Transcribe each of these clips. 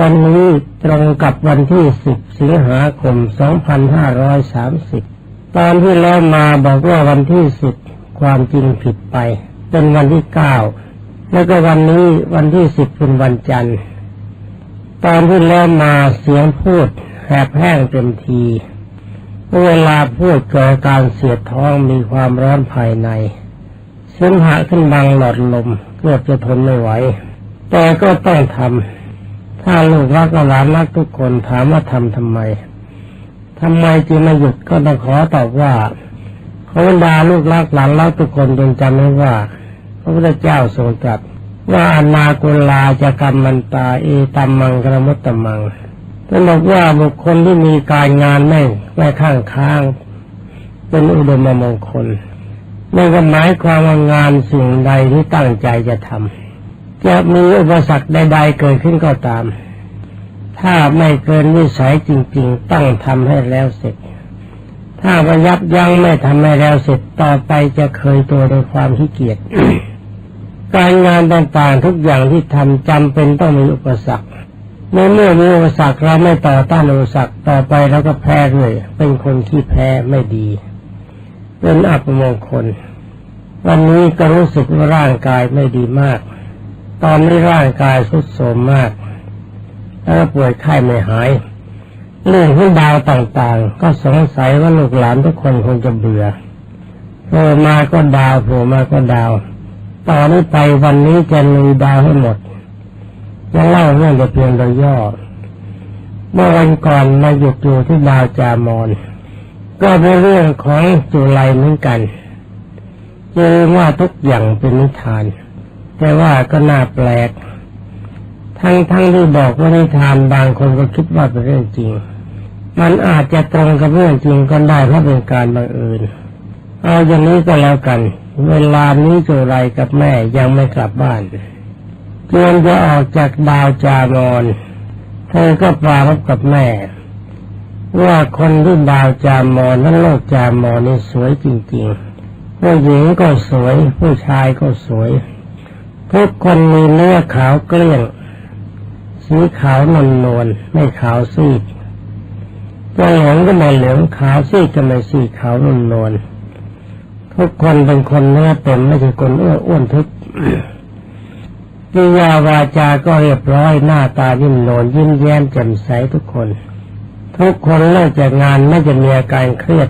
วันนี้ตรงกับวันที่สิบสิงหาคมสองพันห้าร้อยสามสิบตอนที่แล้วมาบอกว่าวันที่สิบความจริงผิดไป เป็นวันที่เก้าแล้วก็วันนี้วันที่สิบเป็นวันจันทร์ ตอนที่แล้วมาเสียงพูดแหบแห้งเต็มที เวลาพูดเกิดการเสียดท้องมีความร้อนภายในเสมหะขึ้นบังหลอดลมเกือบจะทนไม่ไหว แต่ก็ต้องทำ ถ้าลูกรักหลานรักทุกคนถามว่าทำทำไมทำไมจึงไม่หยุดก็ต้องขอตอบว่าเขาบรรดาลูกรักหลานรักทุกคนจงจำไว้ว่า พระพุทธเจ้าทรงตรัสว่าอนากุลาจะกรรมมันตาเอตัมมังกรมุตตมังท่านบอกว่าบุคคลที่มีการงานไม่ไม่ข้างค้างเป็นอุดมมงคลนั่นก็หมายความว่างานสิ่งใดที่ตั้งใจจะทำ จะมีอุปสรรคใดๆเกิดขึ้นก็ตาม ถ้าไม่เกินวิสัยจริง ๆ ต้องทำให้แล้วเสร็จ ถ้าพยับยั้งไม่ทำให้แล้วเสร็จต่อไปจะเคยตัวในความขี้เกียจการงานต่างๆทุกอย่างที่ทำจำเป็นต้องมีอุปสรรคเมื่อเมื่อมีอุปสรรคเราไม่ต่อต้านอุปสรรคต่อไปเราก็แพ้เลยเป็นคนที่แพ้ไม่ดีเป็นอัปมงคล วันนี้ก็รู้สึกว่าร่างกายไม่ดีมาก ตอนนี้ร่างกายสุดโทรมมาก แล้วป่วยไข้ไม่หาย เรื่องของดาวต่างๆ ก็สงสัยว่าลูกหลานทุกคนคงจะเบื่อโผล่มาก็ดาวโผล่มาก็ดาวตอนนี้ไปวันนี้จะลุยดาวให้หมดจะเล่าเรื่องเพียงโดยย่อ เมื่อวันก่อนมาหยุดอยู่ที่ดาวจามอน ก็เป็นเรื่องของจุไลเหมือนกันเจอว่าทุกอย่างเป็นนิทาน แต่ว่าก็น่าแปลก ทั้งทั้งที่บอกว่านิทานบางคนก็คิดว่าเป็นเรื่องจริง มันอาจจะตรงกับเรื่องจริงก็ได้เพราะเป็นการบังเอิญเอาอย่างนี้ก็แล้วกัน เวลานี้จุไรกับแม่ยังไม่กลับบ้านเตรียมจะออกจากดาวจามอนเธอก็ปราพบกับแม่ ว่าคนที่ดาวจามอนนั้นโลกจามอนนี่สวยจริงๆผู้หญิงก็สวย ผู้ชายก็สวย ทุกคนมีเนื้อขาวเกลี้ยง สีขาวนวลนวลไม่ขาวซีดจะเหลืองก็ไม่เหลืองขาวซีดก็ไม่ซีดขาวนวลนวลทุกคนเป็นคนเนื้อเต็มไม่ใช่คนอ้วนอ้วนทึบกิริยาวาจา ก็เรียบร้อยหน้าตายิ้มโนนยิ้มแย้มแจ่มใสทุกคน ทุกคนเลิกจากงานไม่จะมีอาการเครียด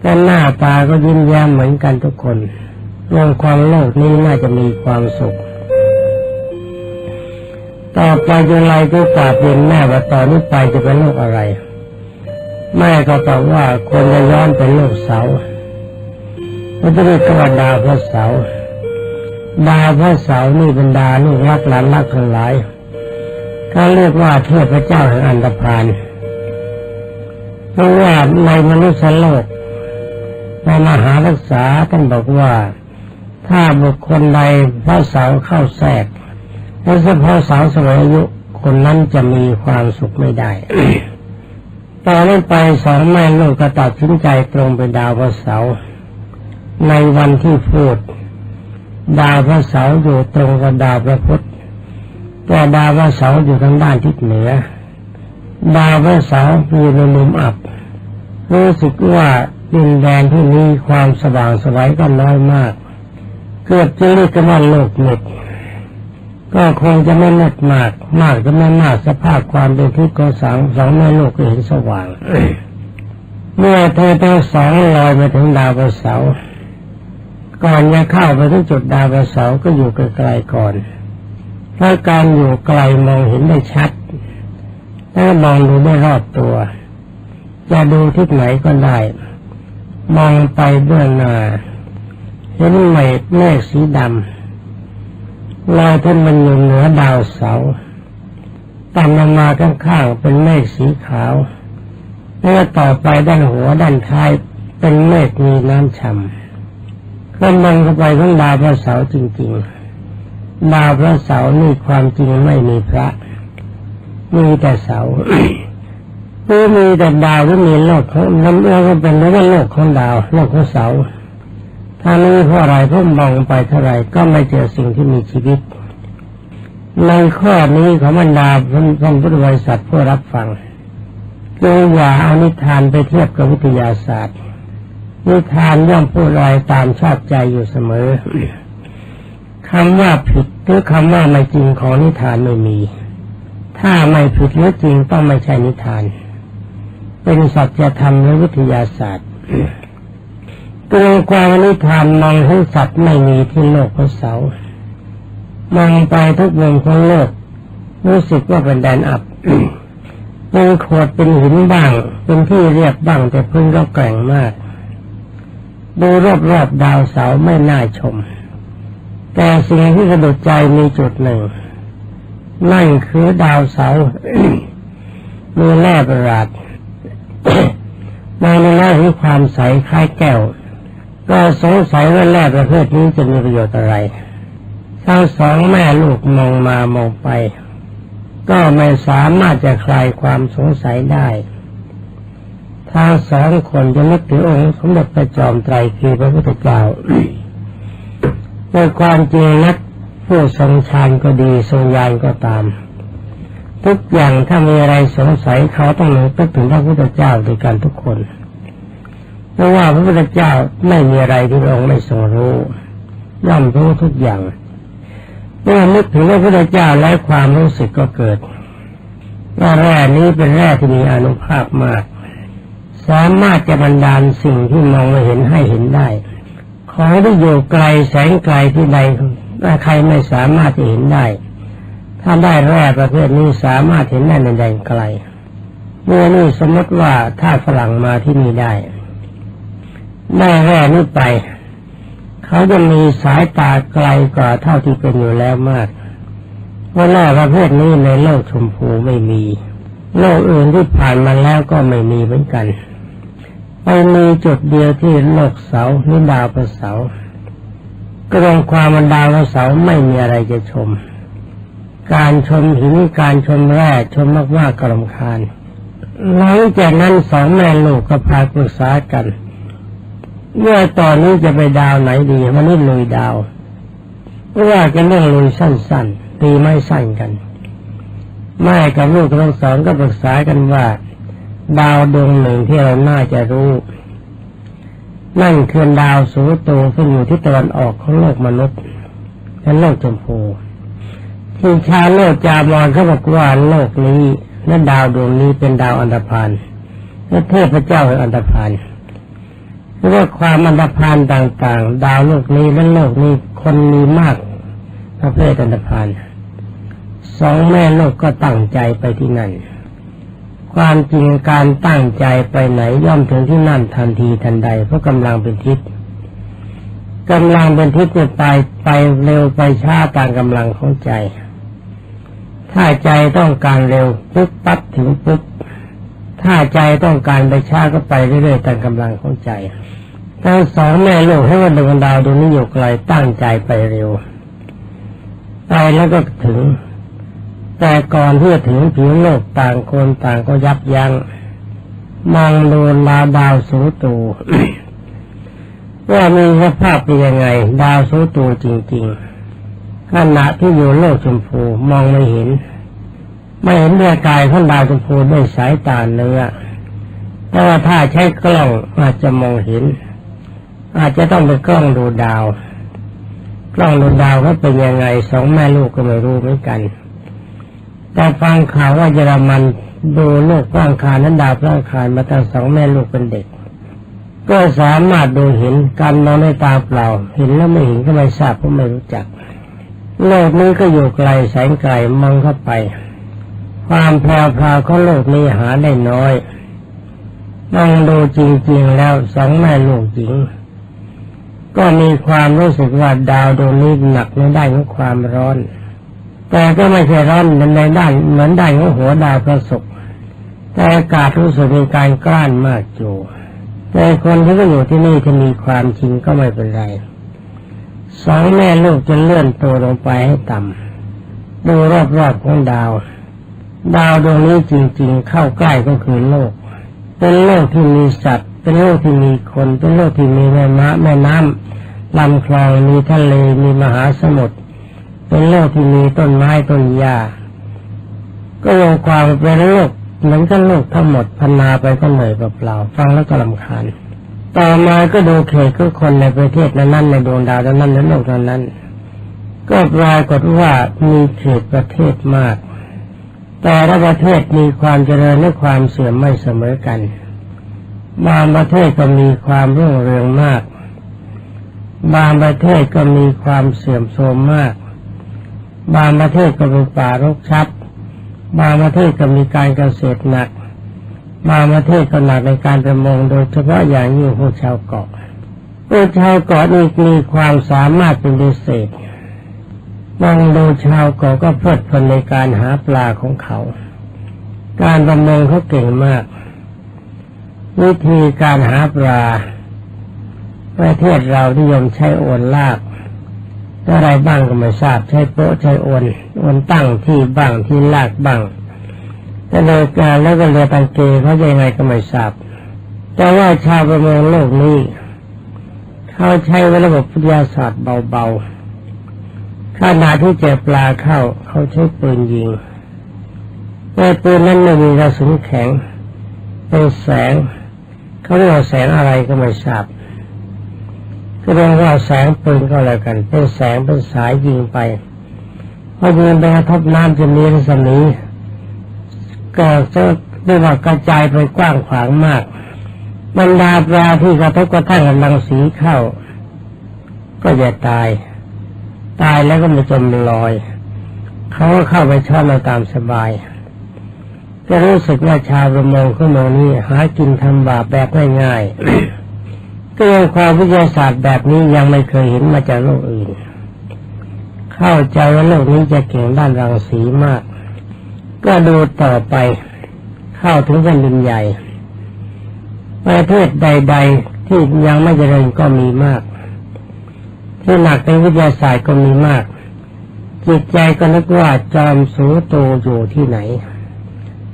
แต่หน้าตาก็ยิ้มแย้มเหมือนกันทุกคน รื่องความโลกนี้น่าจะมีความสุข ต่อไปจะไรก็กราบเรียนแม่ว่าตอนนี้ไปจะเป็นโรคอะไร แม่ก็ตอบว่าควรจะย้อนเป็นโรคเสาก็จะเรียกว่าดาวพระเสาดาวพระเสานี่เป็นดาลูกรักหลานรักทั้งหลายก็เรียกว่าเทพเจ้าแห่งอันตรพานเพราะว่าในมนุษย์โลกในมหารักษาท่านบอกว่า ถ้าบุคคลใดพระเสาร์เข้าแทรกแลวเฉพาะสาวสมัยอายุคนนั้นจะมีความสุขไม่ได้ตอนนั้นไปสองแม่ลูกก็ตัดสินใจตรงไปดาวพระเสาร์ในวันที่พูด ดาวพระเสาร์อยู่ตรงกับดาวพระพุธแต่ดาวพระเสาร์อยู่ทางด้านทิศเหนือ ดาวพระเสาร์อยู่ในมุมอับรู้สึกว่าดินแดนที่มีความสว่างสวัยก็น้อยมาก เกือบจะเรียกกันว่าโลกเน็ดก็คงจะไม่เน็ดมาก มากจะไม่มากสภาพความเป็นทุกข์ก็สังสองแม่โลกก็เห็นสว่าง เมื่อเธอทั้งสองลอยไปถึงดาวเสาร์ก่อนจะเข้าไปที่จุดดาวกระเสาก็อยู่ไกลๆก่อนเพราะการอยู่ไกลมองเห็นได้ชัดถ้ามองดูไม่รอบตัวจะดูทิศไหนก็ได้ มองไปเบื้องหน้า เห็นเมฆเมฆสีดำลอยขึ้นมันอยู่เหนือดาวเสาต่ำลงมาข้างๆเป็นเมฆสีขาวแล้วต่อไปด้านหัวด้านท้ายเป็นเมฆมีน้ำฉ่ำก็มองเข้าไปทั้งดาวพระเสาร์จริงๆดาวพระเสาร์นี่ความจริงไม่มีพระมีแต่เสาหรือมีแต่ดาวหรือมีโลกของน้ำเอื้อก็เป็นเรื่องโลกของดาวโลกของเสา ถ้านี้เพราะอะไรเพราะมองไปเท่าไรก็ไม่เจอสิ่งที่มีชีวิต ในข้อนี้ของบรรดาท่านพุทธบริษัทผู้รับฟังจงอย่าเอานิทานไปเทียบกับวิทยาศาสตร์ นิทานย่อมพูดลอยตามชอบใจอยู่เสมอคำว่าผิดหรือคำว่าไม่จริงของนิทานไม่มี ถ้าไม่ผิดหรือจริงต้องไม่ใช่นิทาน เป็นสัจธรรมหรือวิทยาศาสตร์ กรงความนิทานมองให้สัตว์ไม่มีที่โลกพระเสามองไปทุกมุมของโลก รู้สึกว่าเป็นแดนอับเป็นโขดเป็นหินบ้าง เป็นที่เรียบบ้างแต่พื้นก็แกร่งมาก ดูรอบๆดาวเสาไม่น่าชม แต่สิ่งที่สะดุดใจมีจุดหนึ่ง นั่นคือดาวเสามีแร่ประหลาดมองในแง่ของความใสคล้ายแก้ว ก็สงสัยว่าแร่ประเภทนี้จะมีประโยชน์อะไรทั้งสองแม่ลูกมองมามองไป ก็ไม่สามารถจะคลายความสงสัยได้ทั้งสองคนจะนึกถึงองค์สมเด็จพระจอมไตรคือพระพุทธเจ้าในความจริงนักผู้ทรงฌานก็ดีทรงญาณก็ตาม ทุกอย่างถ้ามีอะไรสงสัยเขาต้องนึกถึงพระพุทธเจ้าด้วยกันทุกคน เพราะว่าพระพุทธเจ้าไม่มีอะไรที่พระองค์ไม่ทรงรู้ย่อมรู้ทุกอย่างเมื่อนึกถึงพระพุทธเจ้าแล้วความรู้สึกก็เกิดว่าแร่นี้เป็นแร่ที่มีอนุภาพมาก สามารถจะบันดาลสิ่งที่มองไม่เห็นให้เห็นได้ของที่อยู่ไกลแสงไกลที่ใดใครไม่สามารถจะเห็นได้ ถ้าได้แร่ประเภทนี้สามารถเห็นได้ในแดนไกลเมื่อนี่สมมติว่าถ้าฝรั่งมาที่นี่ได้ ได้แร่นี้ไป เขาจะมีสายตาไกลกว่าเท่าที่เป็นอยู่แล้วมากเพราะแร่ประเภทนี้ในโลกชมพูไม่มี โลกอื่นที่ผ่านมาแล้วก็ไม่มีเหมือนกันไปมีจุดเดียวที่โลกเสาหรือดาวประเสาก็รงความมันดาวประเสาไม่มีอะไรจะชม การชมหินการชมแร่ชมมากๆกรำคาญหลังจากนั้นสองแม่ลูกก็พาปรึกษากัน เมื่อตอนนี้จะไปดาวไหนดีมันนี่ลุยดาวเพราะว่ากันเรื่องลุยสั้นๆตีไม่สั้นกันแม่กับลูกทั้งสองก็ปรึกษากันว่า ดาวดวงหนึ่งที่เราน่าจะรู้ นั่นคือดาวสูโตซึ่งอยู่ที่ตะวันออกของโลกมนุษย์และโลกชมพูที่ชาโลกจามอนเขาบอกว่าโลกนี้และดาวดวงนี้เป็นดาวอันธพาลและเทพเจ้าแห่งอันธพาล เรื่องความอันดพานต่างๆ ดาวโลกนี้และโลกนี้คนมีมากประเภทอันดพานสองแม่โลกก็ตั้งใจไปที่นั่น ความจริงการตั้งใจไปไหนย่อมถึงที่นั่นทันทีทันใดเพราะกำลังเป็นทิศกำลังเป็นทิศจะไปไปเร็วไปช้าตามกำลังของใจ ถ้าใจต้องการเร็วปุ๊บปั๊บถึงปุ๊บถ้าใจต้องการไปช้าก็ไปเรื่อยๆตามกำลังของใจ ทั้งสองแม่ลูกให้ว่าดวงดาวดวงนี้อยู่ไกลตั้งใจไปเร็ว ไปแล้วก็ถึง แต่ก่อนที่จะถึงผิวโลกต่างคนต่างก็ยับยัง้งมองดูลาดาวสูตูว่ามีสภาพเป็นยังไง ดาวสูตูจริง ๆ ขณะที่อยู่โลกชมพูมองไม่เห็น ไม่เห็นด้วยกายของดาวชมพูด้วยสายตาเนื้อแต่ว่าถ้าใช้กล้องอาจจะมองเห็น อาจจะต้องไปกล้องดูดาว กล้องดูดาวเขาเป็นยังไงสองแม่ลูกก็ไม่รู้เหมือนกัน แต่ฟังข่าวว่าเยอรมันดูโลกร่างคารนั้นดาวร่างคารมาตั้งสองแม่ลูกเป็นเด็ก ก็สามารถดูเห็นการมองในตาเปล่า เห็นแล้วไม่เห็นก็ไม่ทราบเพราะไม่รู้จัก โลกนี้ก็อยู่ไกลแสงไกลมองเข้าไป ความแพรวพราวของโลกนี้หาได้น้อยมองดูจริงๆแล้วสองแม่ลูกหญิง ก็มีความรู้สึกว่าดาวดวงนี้หนักในด้านของความร้อน แต่ก็ไม่ใช่ร้อนในด้านเหมือนด้านของหัวดาวพระศุกร์แต่อากาศรู้สึกมีการกลั้นมากจูแต่คนที่ก็อยู่ที่นี่จะมีความจริงก็ไม่เป็นไรสองแม่ลูกจะเลื่อนตัวลงไปให้ต่ำดูรอบๆของดาว ดาวดวงนี้จริงๆ เข้าใกล้ก็คือโลก เป็นโลกที่มีสัตว์ เป็นโลกที่มีคน เป็นโลกที่มีแม่น้ำแม่น้ำลำคลองมีทะเลมีมหาสมุทรเป็นโลกที่มีต้นไม้ต้นหญ้าก็ลงความเป็นโลกเหมือนกับโลกทั้งหมดพันนาไปก็เหนื่อยเปล่าๆฟังแล้วก็ลำคาญต่อมาก็ดูเขตก็คนในประเทศนั้นๆในดวงดาวนั้นในโลกนั้นก็ปรากฏว่ามีเขตประเทศมาก แต่ละประเทศมีความเจริญและความเสื่อมไม่เสมอกัน บางประเทศก็มีความรุ่งเรืองมาก บางประเทศก็มีความเสื่อมโทรมมาก บางประเทศก็เป็นป่ารกชัดบางประเทศก็มีการเกษตรหนัก บางประเทศก็หนักในการประมงโดยเฉพาะอย่างยิ่งพวกชาวเกาะพวกชาวเกาะนี่มีความสามารถเป็นพิเศษมองดูชาวเกาะก็เพลิดเพลินในการหาปลาของเขา การประมงเขาเก่งมาก วิธีการหาปลาประเทศเรานิยมใช้โอนลากอะไรบ้างก็ไม่ทราบใช้โป๊ะใช้โอนโอนตั้งที่บ้างที่ลากบ้างแต่โดยการแล้วก็เรือตังเกเขาจะยังไงก็ไม่ทราบ แต่ว่าชาวประมงโลกนี้เขาใช้ระบบวิทยาศาสตร์เบาๆขณะที่เจอปลาเข้า เขาใช้ปืนยิงแต่ปืนนั้นไม่มีกระสุนแข็งเป็นแสง เขาเรียกว่าแสงอะไรก็ไม่ทราบก็เรียกว่าแสงปืนก็แล้วกันเป็นแสงเป็นสายยิงไปพอยิงไปกระทบน้ำจะมีรัศมีก็จะเรียกว่ากระจายไปกว้างขวางมาก บรรดาปลาที่กระทบกระทั่งกับรังสีเข้า ก็จะตาย ตายแล้วก็มาจมลอย เขาก็เข้าไปช่อนเราตามสบาย จะรู้สึกว่าชาวประมงขึ้นมานี้หากินทำบาปแบบง่ายๆก็ยังความวิทยาศาสตร์แบบนี้ยังไม่เคยเห็นมาจากโลกอื่น เข้าใจว่าโลกนี้จะเก่งด้านรังสีมาก ก็ดูต่อไปเข้าถึงแผ่นดินใหญ่ประเทศใด ๆ ที่ยังไม่เจริญก็มีมาก ที่หนักในวิทยาศาสตร์ก็มีมากจิตใจก็นึกว่าจอมสูโตอยู่ที่ไหน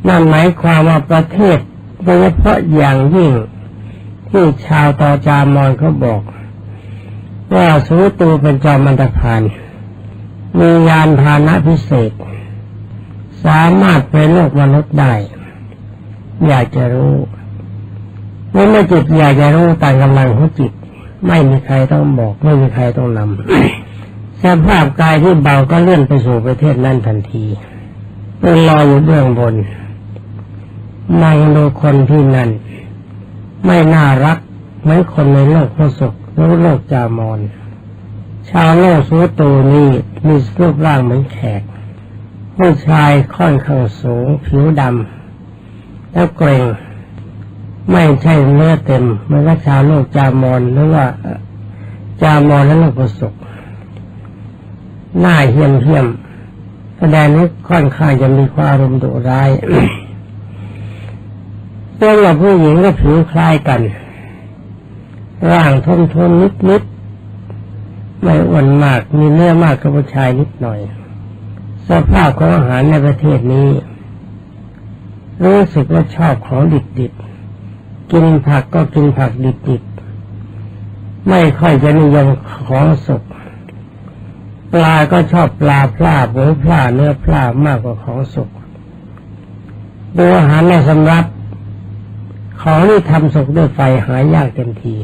นั่นหมายความว่าประเทศโดยเฉพาะอย่างยิ่งที่ชาวตอจามอนเขาบอก ว่าสูตูเป็นจอมอันตพานมียานพานะพิเศษ สามารถไปโลกมนุษย์ได้ อยากจะรู้เมื่อจิตอยากจะรู้ตามกำลังของจิต ไม่มีใครต้องบอก ไม่มีใครต้องนำสภาพกายที่เบาก็เลื่อนไปสู่ประเทศนั้นทันทีเป็นลออยู่เบื้องบน นั่งดูคนที่นั่น ไม่น่ารักเหมือนคนในโลกพระสุขหรือโลกจามอนชาวโลกสูตูนี้มีรูปร่างเหมือนแขก ผู้ชายค่อนข้างสูง ผิวดำแล้วเกรงไม่ใช่เนื้อเต็มเหมือนกับชาวโลกจามอนหรือว่าจามอนและโลกพระสุขหน้าเหี้ยมเหี้ยมแสดงว่าค่อนข้างจะมีความอารมณ์ดุร้าย ตัวกับผู้หญิงก็ผิวคล้ายกัน ร่างทนทนนิดนิดไม่อ้วนมากมีเนื้อมากกับผู้ชายนิดหน่อย สภาพของอาหารในประเทศนี้ รู้สึกว่าชอบของดิบดิบกินผักก็กินผักดิบดิบไม่ค่อยจะนิยมของสุกปลาก็ชอบปลาพลาหมูพลาเนื้อพลามากกว่าของสุกดูอาหารในสำรับ ของที่ทำสุกด้วยไฟหายากเต็มที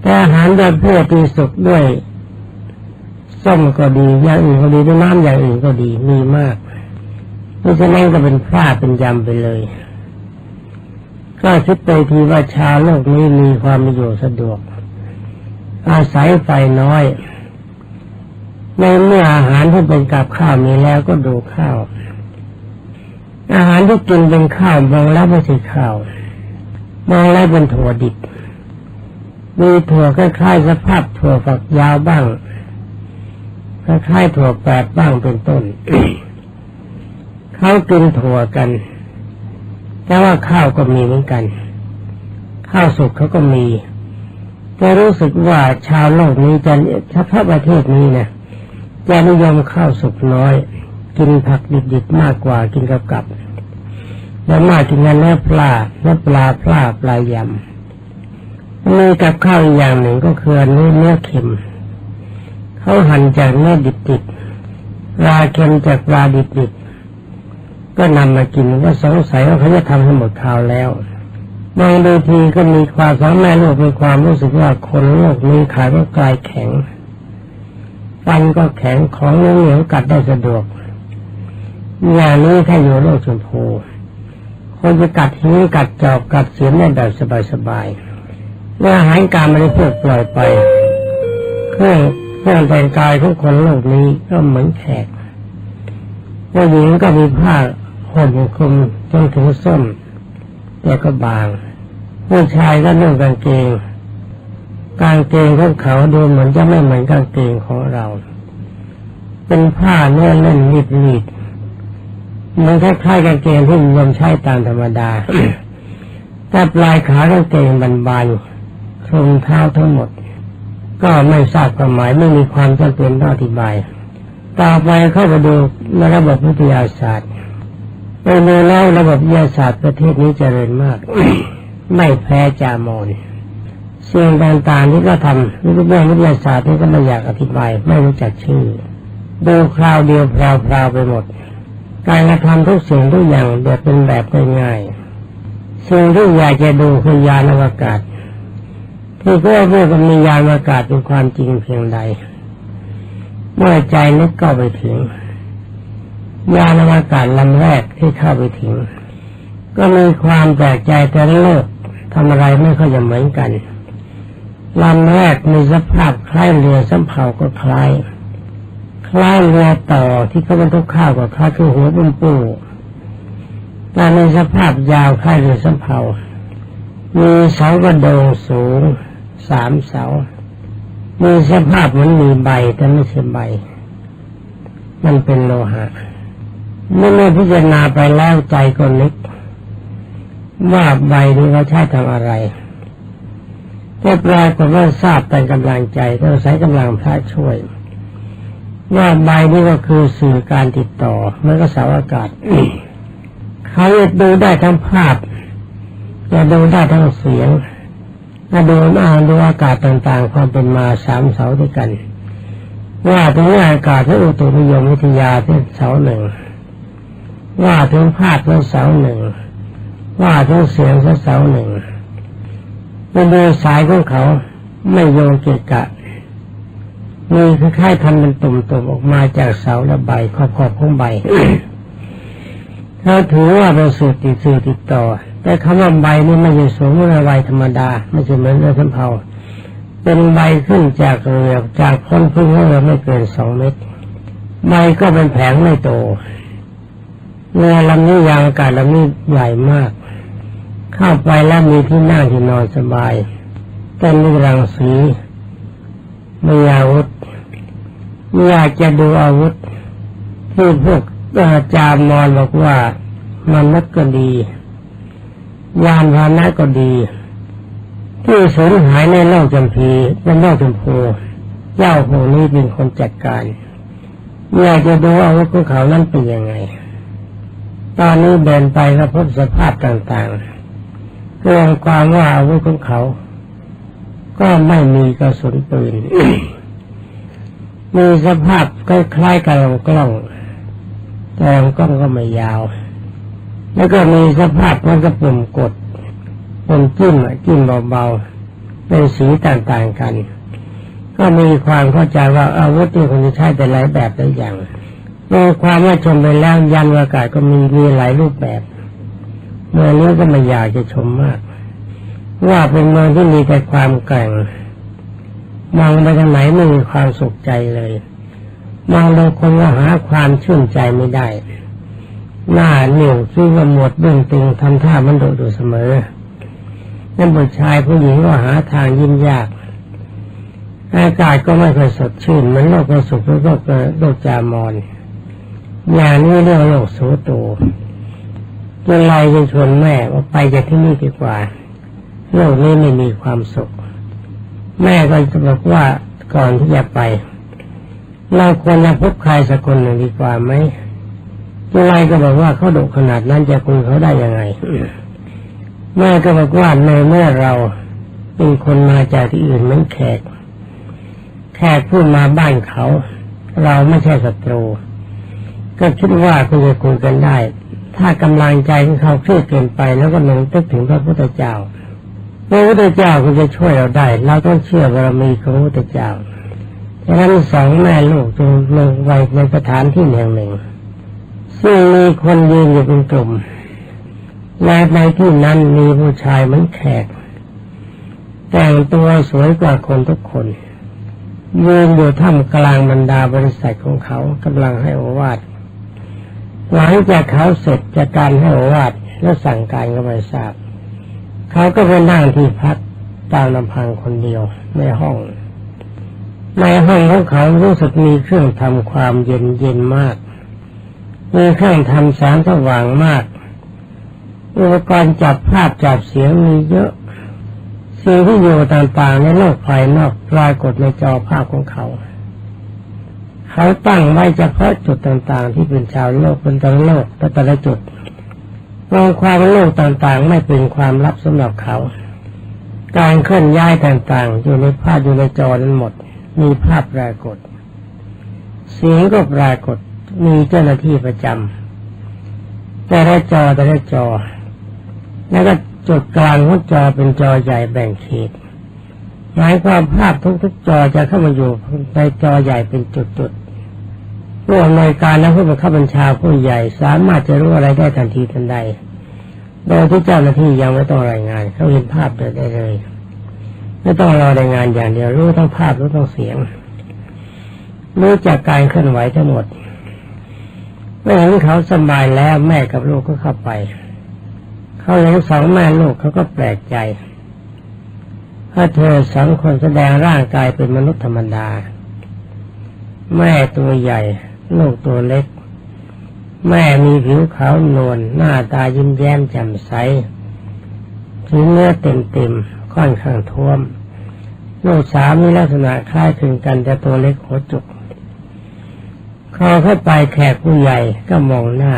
แต่อาหารแบบพวกที่สุกด้วยส้มก็ดีอย่างอื่นก็ดีด้วยน้ำอย่างอื่นก็ดีมีมากเพราะฉะนั้นก็เป็นพลาดเป็นยำไปเลย ก็คิดไปทีว่าชาโลกนี้มีความอยู่สะดวก อาศัยไฟน้อยในเมื่ออาหารที่เป็นกับข้าวมีแล้วก็ดูข้าว อาหารที่กินเป็นข้าวมองแล้วไม่ใช่ข้าว มองแล้วเป็นถั่วดิบมีถั่วคล้ายๆสภาพถั่วฝักยาวบ้างคล้ายๆถั่วแปดบ้างเป็นต้นเขากินถั่วกัน แต่ว่าข้าวก็มีเหมือนกัน ข้าวสุกเขาก็มีแต่รู้สึกว่าชาวโลกนี้จะเฉพาะประเทศนี้นะจะนิยมข้าวสุกน้อย กินผักดิบๆมากกว่ากินกับกับ แล้วมากินเนื้อปลาเนื้อปลาปลาปลายำมีกับข้าวอีกอย่างหนึ่งก็คือเนื้อเนื้อเค็มเขาหั่นจากเนื้อดิบๆปลาเค็มจากปลาดิบๆก็นำมากินก็สงสัยว่าเขาจะทำให้หมดข่าวแล้วบางดูทีก็มีความสองแม่ลูกมีความรู้สึกว่าคนโลกนี้ขายก็กลายแข็งฟันก็แข็งของเหนียวกัดได้สะดวกอย่างนี้ถ้าอยู่โลกชมพู คนจะกัดหิ้งกัดจอบกัดเสียมได้แบบสบายๆเมื่ออาหารการไม่ได้ปล่อยไป เครื่องเครื่องแต่งกายของคนโลกนี้ก็เหมือนแขกผู้หญิงก็มีผ้าห่มคลุมจนถึงส้นแต่ก็บาง ผู้ชายก็นุ่งกางเกงกางเกงของเขาดูเหมือนจะไม่เหมือนกางเกงของเรา เป็นผ้าเนื้อเล่นนิดนิด มันคล้ายๆกางเกงที่นิยมใช้ตามธรรมดาแต่ปลายขากางเกงบานๆคลุมเท้าทั้งหมด ก็ไม่ทราบความหมายไม่มีความจำเป็นต้องอธิบาย ต่อไปเข้าไปดูในระบบวิทยาศาสตร์ไปดูแล้วระบบวิทยาศาสตร์ประเทศนี้เจริญมาก ไม่แพ้จามอนสิ่งต่างๆที่ก็ทำรู้เรื่องวิทยาศาสตร์ที่ก็ไม่อยากอธิบาย ไม่รู้จักชื่อ ดูคราวเดียวพรวๆไปหมด การกระทำทุกสิ่งทุกอย่างแบบเป็นแบบง่ายๆสิ่งที่อยากจะดูคือยานอวกาศที่เพื่อเพื่อมียานอวกาศเป็นความจริงเพียงใด เมื่อใจนึกก็ไปถึง ยานอวกาศลำแรกที่เข้าไปถึง ก็มีความแปลกใจแต่ละโลกทำอะไรไม่ค่อยจะเหมือนกันลำแรกมีสภาพคล้ายเรือสำเภาก็คล้าย คล้ายเรือต่อที่เขาบรรทุกข้าวกับคล้ายคือหัวปุ้มปูแต่ในสภาพยาวคล้ายเรือสำเภามีเสากระโดงสูงสามเสา มีสภาพเหมือนมีใบแต่ไม่ใช่ใบ มันเป็นโลหะเมื่อเมื่อพิจารณาไปแล้วใจก็นึกว่าใบนี้เขาใช้ทำอะไรก็ปรากฏว่าทราบเป็นกำลังใจต้องใช้กำลังพระช่วย ว่าใบนี้ก็คือสื่อการติดต่อเมื่อก็สาวอากาศเขาจะดูได้ทั้งภาพจะดูได้ทั้งเสียงจะดูอ่านดูอากาศต่างๆ ความเป็นมาสามเสาด้วยกัน ว่าถึงอากาศที่อุตุนิยมวิทยาที่เสาหนึ่ง ว่าถึงภาพที่เสาหนึ่ง ว่าถึงเสียงที่เสาหนึ่งมันดูสายของเขาไม่โยงเกะกะ มีคล้ายๆทำเป็นตุ่มๆออกมาจากเสาและใบขอบๆของใบเขาถือว่าเป็นสื่อติดสื่อติดต่อ แต่คำว่าใบนี่ไม่ใช่สูงเมื่อใบธรรมดา ไม่ใช่เหมือนเรือสำเภาเป็นใบขึ้นจากเรือจากพ้นพึ่งเรือไม่เกินสองเมตรใบก็เป็นแผงไม่โตเรือลำนี้ยางอากาศลำนี้ใหญ่มาก เข้าไปแล้วมีที่นั่งที่นอนสบายแต่มีรังสีมีอาวุธ อยากจะดูอาวุธที่พวกอาจารย์มอนบอกว่ามันนักก็ดี ยานพานะก็ดี ที่สูญหายในโลกจำพีในโลกจำพูเจ้าพนี้เป็นคนจัดการอยากจะดูอาวุธของเขานั้นเป็นยังไง ตอนนี้เดินไปแล้วพบสภาพต่างๆเรวมความว่าอาวุธของเขา ก็ไม่มีกระสุนปืน มีสภาพคล้ายๆกับลำกล้อง แต่ลำกล้องก็ไม่ยาว แล้วก็มีสภาพมันก็ปุ่มกดปุ่มจิ้มจิ้มเบาๆเป็นสีต่างๆกัน ก็มีความเข้าใจว่าอาวุธที่คนจะใช้แต่หลายแบบหลายอย่างมีความว่าชมไปแล้วยันอากาศก็มีมีหลายรูปแบบเมื่อนี้ก็ไม่อยากจะชมมาก ว่าเป็นเมืองที่มีแต่ความแกร่ง มองไปทางไหนไม่มีความสุขใจเลยมองลงคนก็หาความชื่นใจไม่ได้ หน้าเหนียวซึ่งหมดเบื้องตึงทำท่ามันโดดเสมอนั่นผู้ชายผู้หญิงก็หาทางยิ้มยากอากาศก็ไม่ค่อยสดชื่นเหมือนโลกประสุขหรือโลกโลกจามอนอย่างนี้เรื่องโลกโสโตเมื่อไรจะชวนแม่ว่าไปจากที่นี่ดีกว่าโลกนี้ไม่มีความสุข แม่ก็จะบอกว่าก่อนที่จะไป เราควรจะพบใครสักคนหนึ่งดีกว่าไหมเมื่ไรก็บอกว่าเขาดุขนาดนั้นจะคุยเขาได้ยังไงแม่ก็บอกว่าในเมื่อเราเป็นคนมาจากที่อื่นเหมือนแขก แขกพูดมาบ้านเขา เราไม่ใช่ศัตรู ก็คิดว่าคุยจะคุยกันได้ ถ้ากำลังใจของเขาเครียดเกินไปแล้วก็นึกตึกถึงพระพุทธเจ้า พระพุทธเจ้าคุณจะช่วยเราได้เราต้องเชื่อบารมีของพระพุทธเจ้าฉะนั้นสองแม่ลูกจึงลงไว้ในสถานที่แห่งหนึ่ง ซึ่งมีคนยืนอยู่เป็นกลุ่มและในที่นั้นมีผู้ชายเหมือนแขก แต่งตัวสวยกว่าคนทุกคนยืนอยู่ท่ามกลางบรรดาบริษัทของเขากำลังให้โอวาทหลังจากเขาเสร็จจากการให้โอวาทและสั่งการก็ไม่ทราบ เขาก็ไปนั่งที่พักตามลำพังคนเดียวในห้อง ในห้องของเขารู้สึกมีเครื่องทำความเย็นเย็นมาก มีเครื่องทำแสงสว่างมาก อุปกรณ์จับภาพจับเสียงมีเยอะสิ่งที่อยู่ต่างๆในโลกภายนอกปรากฏในจอภาพของเขา เขาตั้งไว้เฉพาะจุดต่างๆ ที่เป็นชาวโลกเป็นต่ละโลกแต่แต่ละจุด รองความโลกต่างๆ ไม่เป็นความลับสำหรับเขา การเคลื่อนย้ายต่างๆ อยู่ในภาพอยู่ในจอนั้นหมด มีภาพปรากฏ เสียงก็ปรากฏ มีเจ้าหน้าที่ประจำแต่ละจอแต่ละจอ แล้วก็จุดกลางของจอเป็นจอใหญ่แบ่งเขตหมายความภาพทุกๆจอจะเข้ามาอยู่ในจอใหญ่เป็นจุดๆ ผู้อำนวยการและผู้บังคับบัญชาผู้ใหญ่สามารถจะรู้อะไรได้ทันทีทันใด โดยที่เจ้าหน้าที่ยังไม่ต้องรายงาน เขาเห็นภาพได้เลย ไม่ต้องรอรายงานอย่างเดียวรู้ทั้งภาพรู้ทั้งเสียง รู้จากการเคลื่อนไหวทั้งหมดเมื่อเห็นเขาสบายแล้วแม่กับลูกก็เข้าไป เขาเห็นสองแม่ลูกเขาก็แปลกใจถ้าเธอสองคนแสดงร่างกายเป็นมนุษย์ธรรมดา แม่ตัวใหญ่ ลูกตัวเล็ก แม่มีผิวขาวนวลหน้าตายิ้มแย้มแจ่มใสผิวเนื้อเต็มเต็มค่อนข้างท้วม ลูกสาวมีลักษณะคล้ายคลึงกันแต่ตัวเล็กหัวจุกคอเข้าไปแขกผู้ใหญ่ก็มองหน้า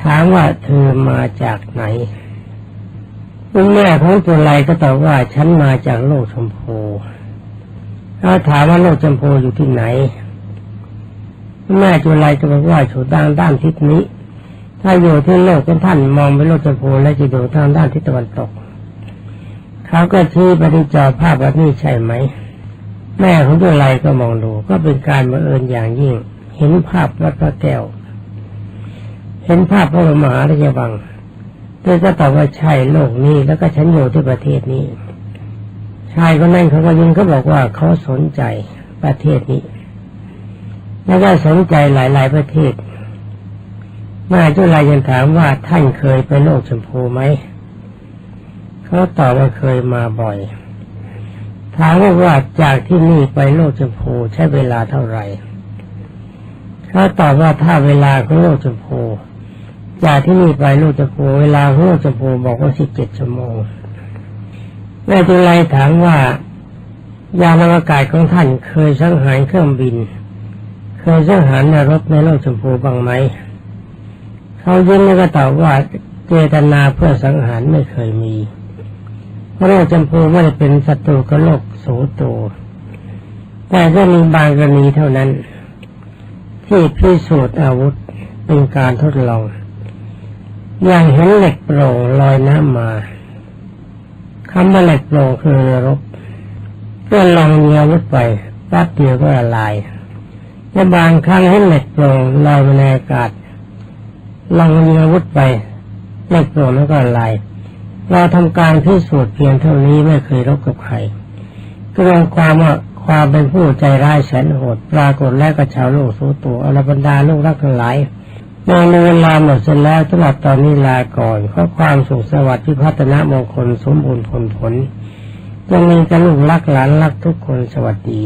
ถามว่าเธอมาจากไหนคุณแม่ของตัวไรก็ตอบว่าฉันมาจากโลกชมพูเขาถามว่าโลกชมพูอยู่ที่ไหน แม่จุไรก็บอกว่าอยู่ด้านด้านทิศนี้ ถ้าอยู่ที่โลกเป็นท่านมองไปโลกชมพูแล้วจะอยู่ทางด้านทิศตะวันตก เขาก็ชี้ไปที่จอภาพว่านี่ใช่ไหม แม่ของจุไรก็มองดู ก็เป็นการบังเอิญอย่างยิ่ง เห็นภาพวัดพระแก้ว เห็นภาพพระมหาราชวังเธอก็ตอบว่าใช่โลกนี้ แล้วก็ฉันอยู่ที่ประเทศนี้ชายคนนั้นเขาก็ยิงเขาบอกว่าเขาสนใจประเทศนี้ แล้วก็สนใจหลาย ๆ ประเทศมาจุลายังถามว่าท่านเคยไปโลกชมพูไหมเขาตอบว่าเคยมาบ่อย ถามว่าจากที่นี่ไปโลกชมพูใช้เวลาเท่าไหร่เขาตอบว่าถ้าเวลาของโลกชมพูจากที่นี่ไปโลกจะพูเวลาโลกจะพูบอกว่าสิบเจ็ดชั่วโมงแม่จุไรถามว่ายานอากาศของท่านเคยสังหารเครื่องบิน เคยสังหารนรถในโลกชมพูบ้างไหมเขายิ้มแล้วก็ตอบว่าเจตนาเพื่อสังหารไม่เคยมีเพราะโลกชมพูไม่ได้เป็นศัตรูกับโลกโสโตแต่ก็มีบางกรณีเท่านั้น ที่พิสูจน์อาวุธเป็นการทดลอง อย่างเห็นเหล็กโปร่งลอยน้ำมาคำว่าเหล็กโปร่งคือเรือรบก็ลองเรือวุธไปแป๊บเดียวก็ละลาย และบางครั้งเห็นเหล็กโปร่งลอยในอากาศลองเรือวุธไปเหล็กโปร่งแล้วก็ลายเราทำการพิสูจน์เพียงเท่านี้ไม่เคยรบกับใครก็รองความว่าความเป็นผู้ใจร้ายแสนโหดปรากฏแล้วก็ชาวโลกสู้ตัวอรบรรดาลูกรักทั้งหลายในเวลาหมดเสร็จแล้วสำหรับตอนนี้ลาก่อนขอความสุขสวัสดิ์ที่พัฒนามงคลสมบูรณ์ผลผลจะมีกระลูกรักหลานรักทุกคนสวัสดี